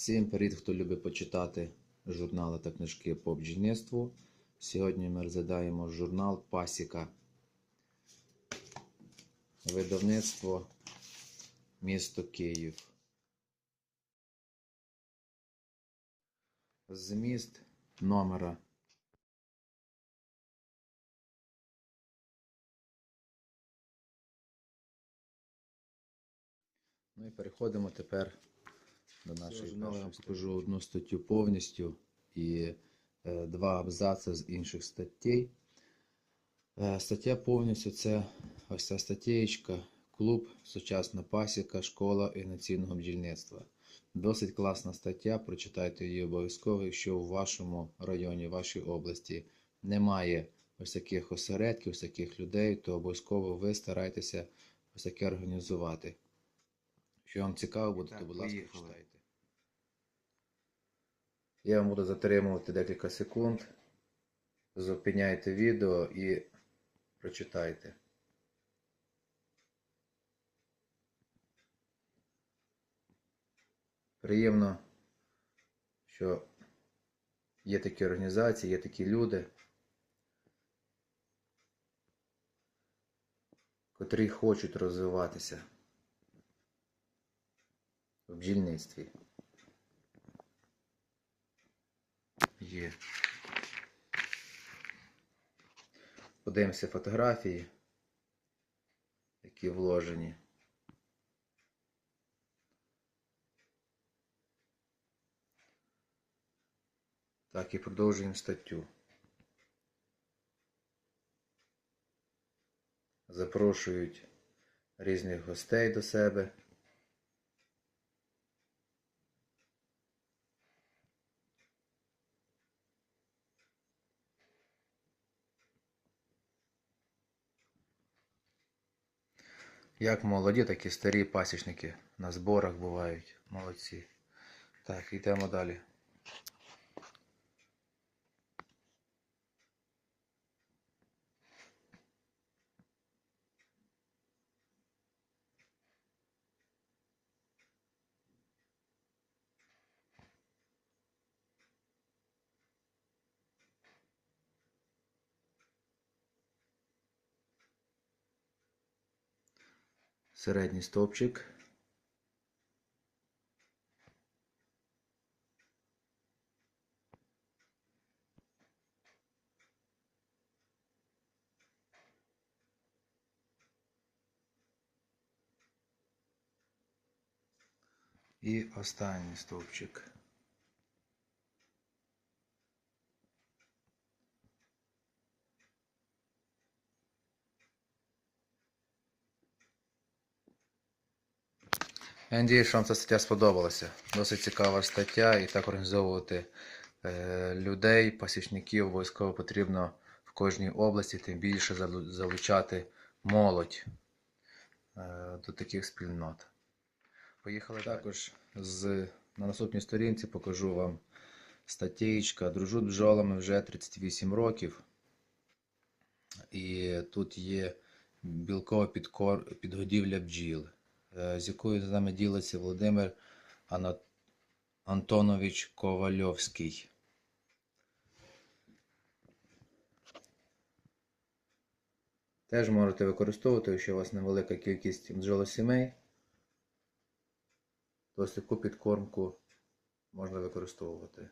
Всім привіт, хто любить почитати журнали та книжки по бджільництву. Сьогодні ми розглядаємо журнал Пасіка. Видавництво місто Київ. Зміст номера. Ну і переходимо тепер до нашої журналу. Я вам скажу одну статтю повністю і е, два абзаци з інших статей. Е, стаття повністю це ось ця статтєчка. Клуб, сучасна пасіка, школа інноваційного бджільництва. Досить класна стаття. Прочитайте її обов'язково, якщо у вашому районі, вашій області немає ось таких осередків, ось таких людей, то обов'язково ви старайтеся ось таке організувати. Якщо вам цікаво буде, то будь ласка, читайте. Я вам буду затримувати декілька секунд. Зупиняйте відео і прочитайте. Приємно, що є такі організації, є такі люди, котрі хочуть розвиватися в бджільництві. Є. Подивимося фотографії, які вложені. Так, і продовжуємо статтю. Запрошують різних гостей до себе. Як молоді, так і старі пасічники на зборах бувають. Молодці. Так, йдемо далі. Середній стовпчик. І останній стовпчик. Я надію, що вам ця стаття сподобалася. Досить цікава стаття, і так організовувати е, людей, пасічників обов'язково потрібно в кожній області, тим більше залучати молодь е, до таких спільнот. Поїхали також з, на наступній сторінці покажу вам статтєчка. Дружу з бджолами вже 38 років. І тут є білкова підкор... підгодівля бджіл, з якою з нами ділиться Володимир Антонович Ковальовський. Теж можете використовувати, якщо у вас невелика кількість бджолосімей, то ось таку підкормку можна використовувати.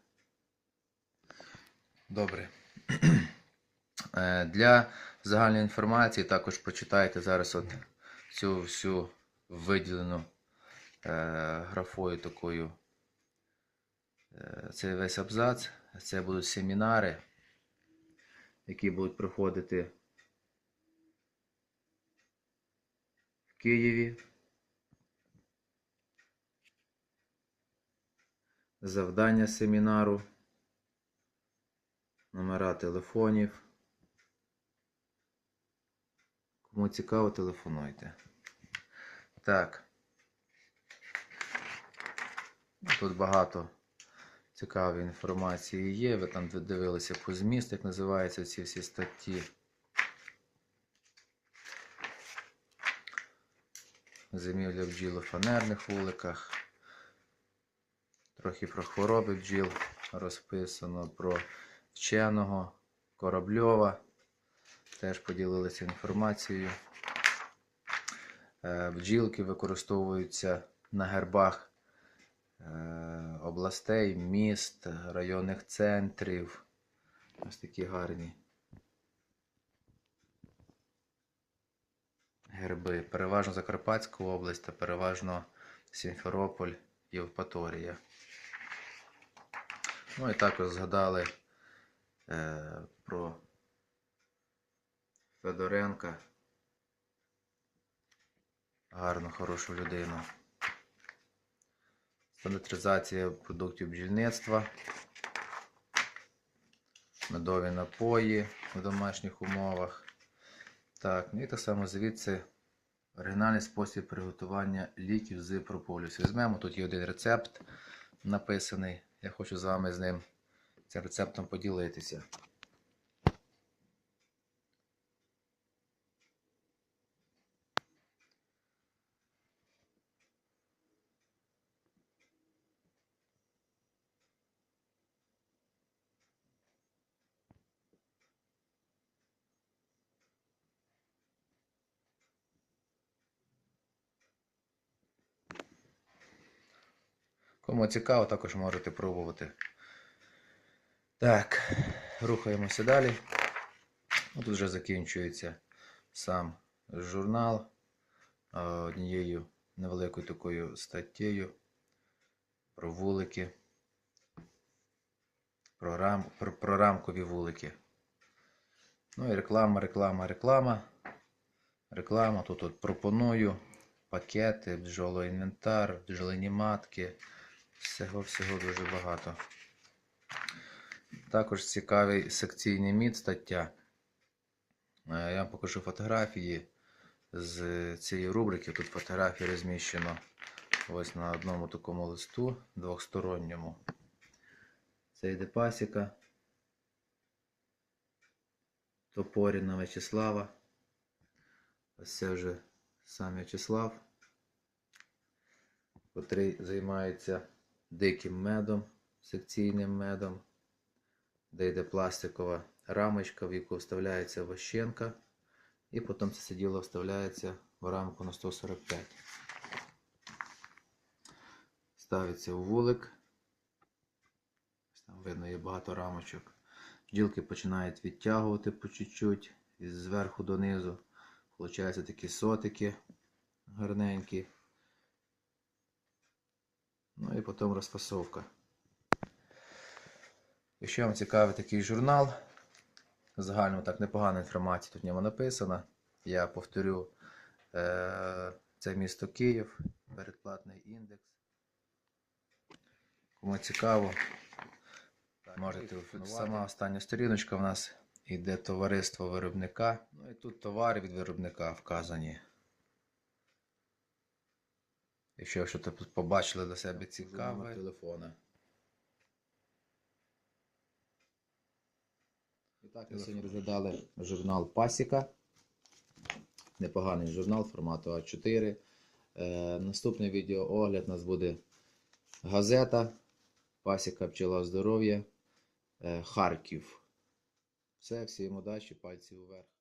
Добре. Е, Для загальної інформації також прочитайте зараз от цю всю виділену е, графою такою. Е, Це весь абзац. Це будуть семінари, які будуть проходити в Києві. Завдання семінару, номера телефонів. Кому цікаво, телефонуйте. Так. Тут багато цікавої інформації є. Ви там дивилися по зміст, як називаються ці всі статті. Зимівля бджіл у фанерних вуликах. трохи про хвороби бджіл розписано, про вченого Корабльова. Теж поділилися інформацією. Е, Бджілки використовуються на гербах е, областей, міст, районних центрів. Ось такі гарні герби. Переважно Закарпатська область та переважно Сімферополь, Євпаторія. Ну і також згадали е, про Федоренка. Гарну, хорошу людину. Стандартизація продуктів бджільництва. Медові напої в домашніх умовах. Так, ну і так само звідси оригінальний спосіб приготування ліків з прополісу. Візьмемо, тут є один рецепт написаний. Я хочу з вами з ним цим рецептом поділитися. Кому цікаво, також можете пробувати. Так, рухаємося далі. Тут вже закінчується сам журнал е, однією невеликою такою статтєю про вулики, про, рам, про, про рамкові вулики. Ну і реклама, реклама, реклама. Реклама. Тут от пропоную пакети, бджолоінвентар, бджолині матки. Всього-всього дуже багато. Також цікавий секційний мід стаття. Е, Я вам покажу фотографії з цієї рубрики. Тут фотографії розміщено ось на одному такому листу двохсторонньому. Це йде пасіка Топоріна Вячеслава. Ось це вже сам Вячеслав, котрий займається диким медом, секційним медом, де йде пластикова рамочка, в яку вставляється вощенка, і потім це все діло вставляється в рамку на 145. Ставиться у вулик. Там видно є багато рамочок. Бджілки починають відтягувати по чуть-чуть зверху донизу. Получаються такі сотики гарненькі. Ну і потім розфасовка. Якщо вам цікавий такий журнал, загально так непогана інформація тут в ньому написана. Я повторю, е, це місто Київ, передплатний індекс. Кому цікаво, можете. Сама остання сторіночка в нас іде товариство виробника. Ну і тут товари від виробника вказані. Якщо щось тут побачили для себе цікаве. телефона. І так, ми сьогодні розглядали журнал Пасіка. Непоганий журнал формату А4. Е, наступний відеоогляд у нас буде газета Пасіка пчела здоров'я е, Харків. Все, всім удачі, пальці вверх.